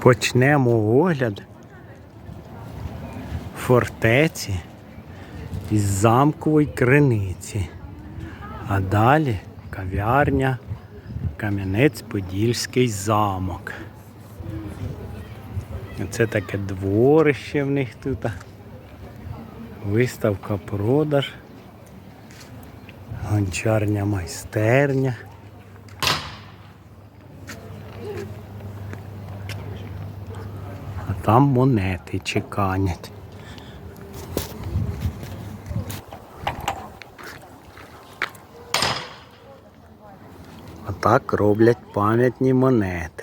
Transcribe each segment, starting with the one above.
Почнемо огляд фортеці із замкової криниці. А далі кав'ярня Кам'янець-Подільський замок. Це таке дворище в них тут. Виставка продаж. Гончарня майстерня. Там монети чеканять. А так роблять пам'ятні монети.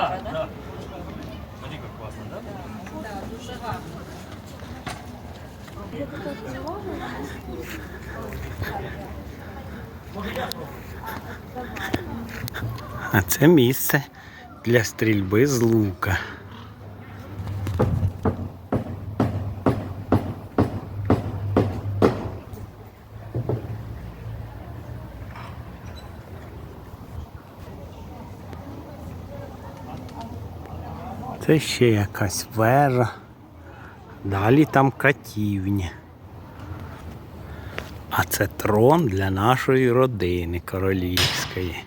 Да. Смотри, как классно, да? Так, дуже гарно. А це місце для стрільби з лука. Це ще якась вежа. Далі там катівня. А це трон для нашої родини королівської.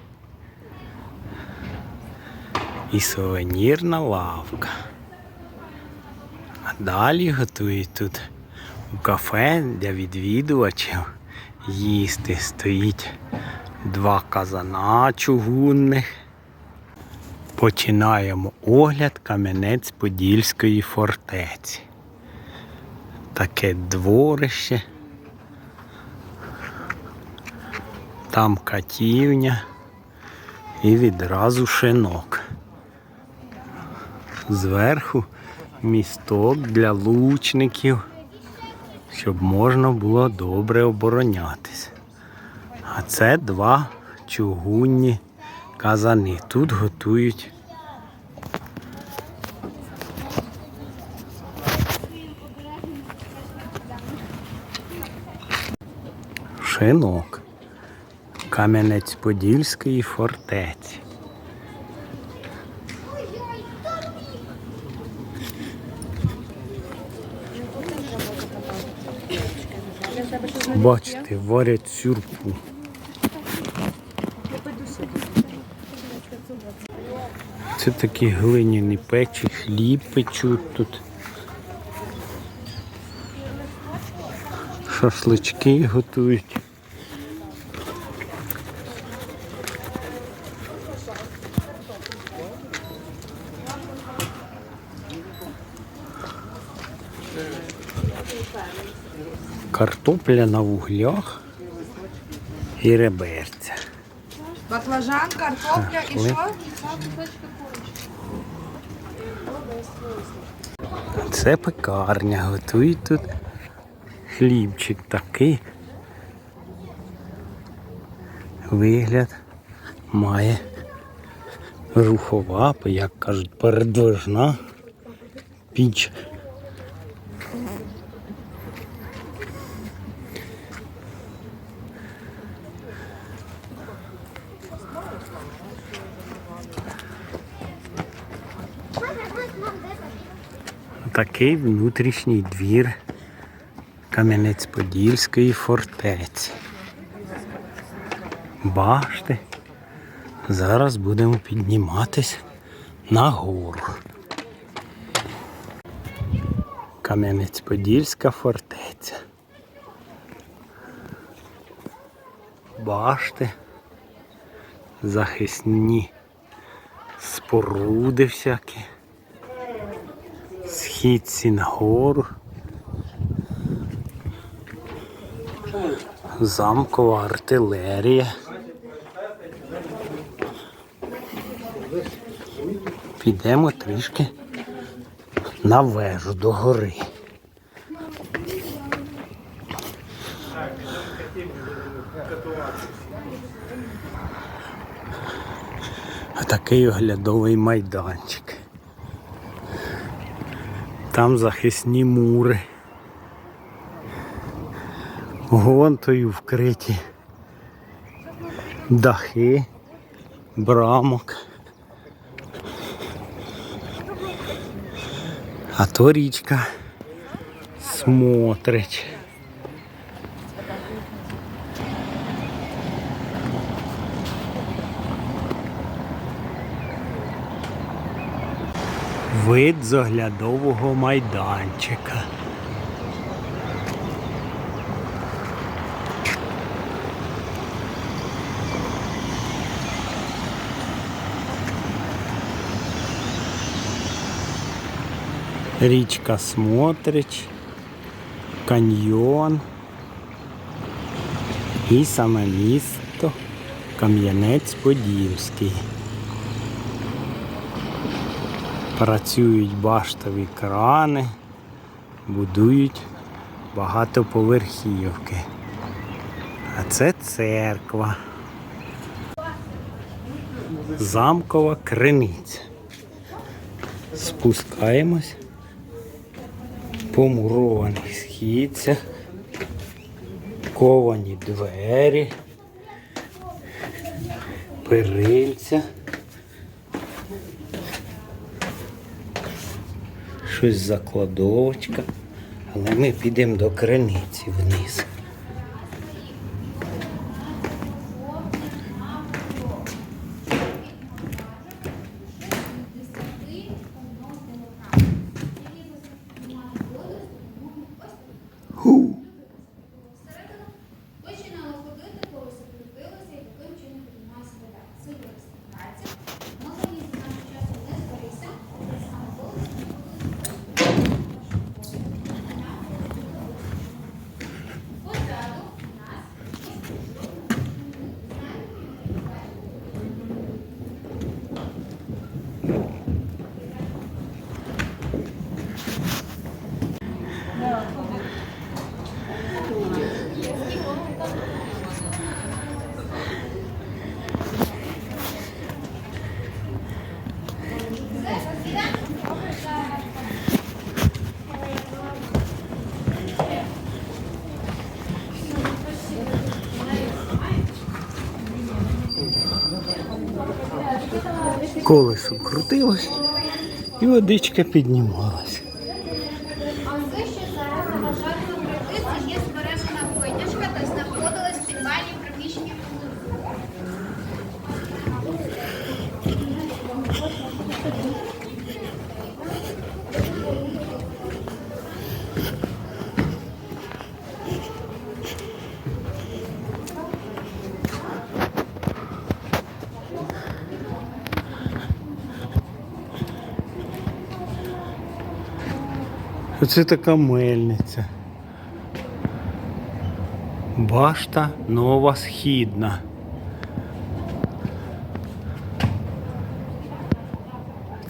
І сувенірна лавка. А далі готують тут у кафе для відвідувачів їсти. Стоїть два казана чугунних. Починаємо огляд Кам'янець-Подільської фортеці. Таке дворище. Там катівня і відразу шинок. Зверху місток для лучників, щоб можна було добре оборонятись. А це два чугунні казани. Тут готують шинок. Кам'янець-Подільської фортеці. Бачите, варять сюрпу. Це такі глиняні печі, хліб печуть тут. Шашлички готують. Картопля на вуглях і реберця. Баклажан, картопля і що? Це пекарня, готують тут хлібчик такий. Вигляд має рухова, як кажуть, передвижна піч. Такий внутрішній двір Кам'янець-Подільської фортеці. Башти. Зараз будемо підніматись на гору. Кам'янець-Подільська фортеця. Башти. Захисні споруди всякі гору. Замкова артилерія. Підемо трішки на вежу до гори. Такий оглядовий майданчик. Там захисні мури. Гонтою вкриті дахи, брамок. А то річка смотрить. Вид з оглядового майданчика. Річка Смотрич, каньйон і саме місто Кам'янець-Подільський. Працюють баштові крани, будують багатоповерхівки. А це церква. Замкова криниця. Спускаємось по мурованих східцях, ковані двері, перильця. Щось закладовочка. Але ми підемо до криниці вниз. Колесо крутилось і водичка піднімалась. А все, що зараз на пройти, це є збережена витяжка та знаходилась в підвалі приміщення. Оце така мельниця. Башта нова східна.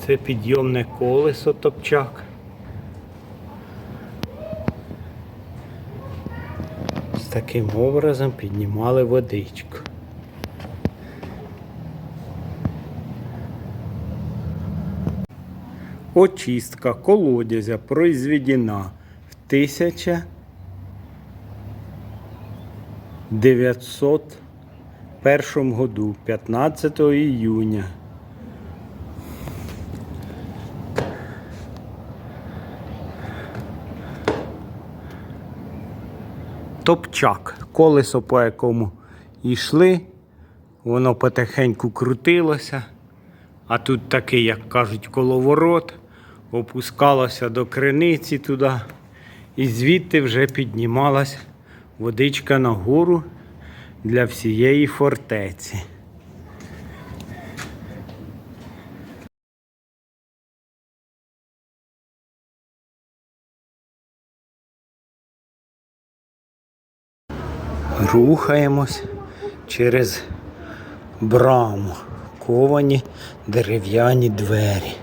Це підйомне колесо топчак. З таким образом піднімали водичку. Очистка колодязя произведена в 1901 году, 15 июня. Топчак, колесо, по якому йшли, воно потихеньку крутилося. А тут такий, як кажуть, коловорот, опускалося до криниці туди, і звідти вже піднімалась водичка нагору для всієї фортеці. Рухаємось через браму, ковані дерев'яні двері.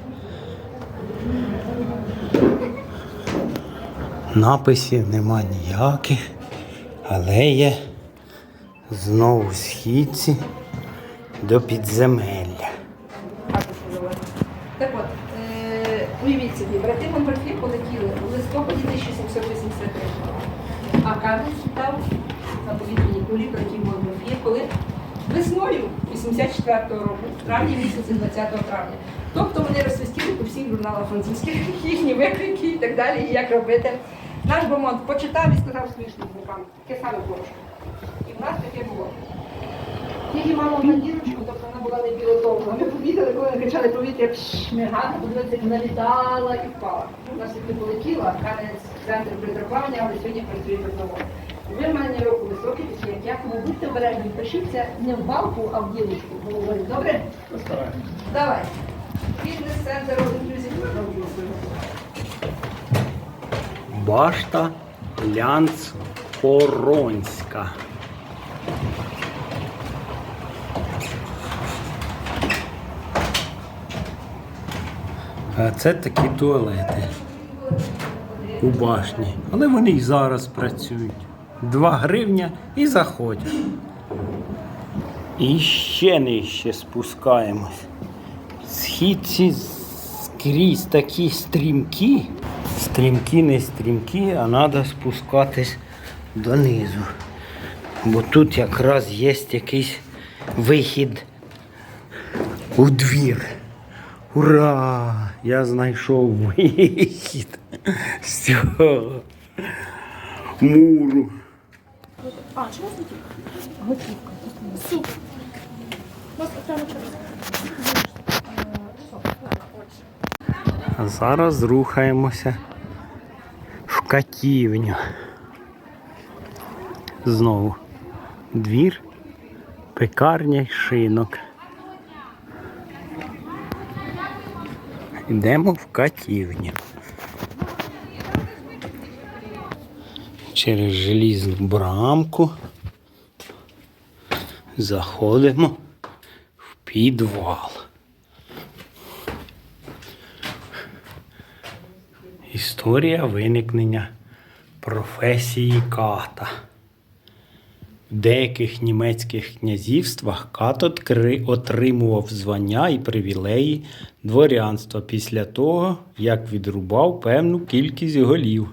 Написів нема ніяких, але є знову східці до підземелля. Так от, е, уявіть собі, брати Монбарфі полетіли у листопаді 1783 А Карлос став на повітряній кулі братів Монбарфі, коли весною 84-го року, в травні місяці 20 травня. Тобто вони розсвістіли по всіх журналах французьких їхні викрики і так далі, і як робити. Наш Бомонт почитав і сказав смішним звукам, таке саме порошко. І в нас таке було. Тільки мама на дірочку, тобто вона була не білотовна. Ми помітили, коли кричали повітря, мигати, подивитися, як вона літала і впала. У нас таки полетіла, кам'янець центр призрахування, але сьогодні працює тепловод. Ви в мене року високий, такі як я, тому будьте обережні, пишіться не в балку, а в ділочку. Говорить, добре? Давай. Бізнес-центр. Башта Лянц Поронська. А це такі туалети у башні. Але вони і зараз працюють. Два гривня і заходять. І ще нижче спускаємось. Східці скрізь такі стрімкі. Стрімкі, не стрімкі, а треба спускатись донизу. Бо тут якраз є якийсь вихід у двір. Ура! Я знайшов вихід з цього муру. А зараз рухаємося в катівню. Знову двір, пекарня й шинок. Йдемо в катівню. Через желізну брамку заходимо в підвал. Історія виникнення професії ката. В деяких німецьких князівствах кат отримував звання і привілеї дворянства після того, як відрубав певну кількість голів.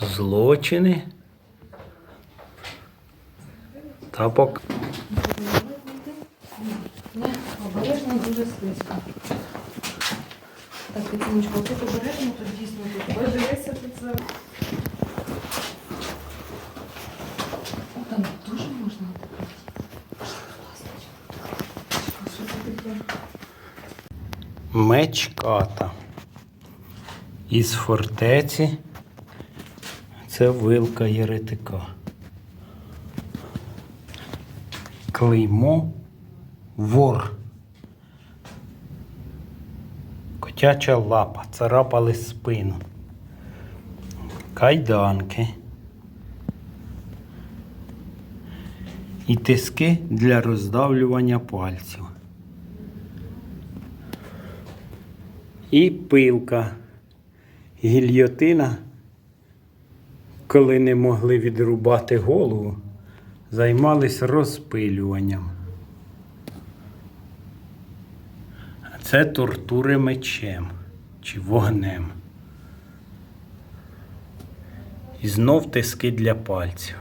Злочини та пок... Обережно дуже слизько. Так, Тимочко, тут обережно, тут дійсно тут. Подивися тут за. Там дуже можна Меч ката. Із фортеці це вилка єретика. Клеймо вор. Котяча лапа, царапали спину. Кайданки. І тиски для роздавлювання пальців. І пилка. Гільйотина, коли не могли відрубати голову, займались розпилюванням. Це тортури мечем чи вогнем. І знов тиски для пальців.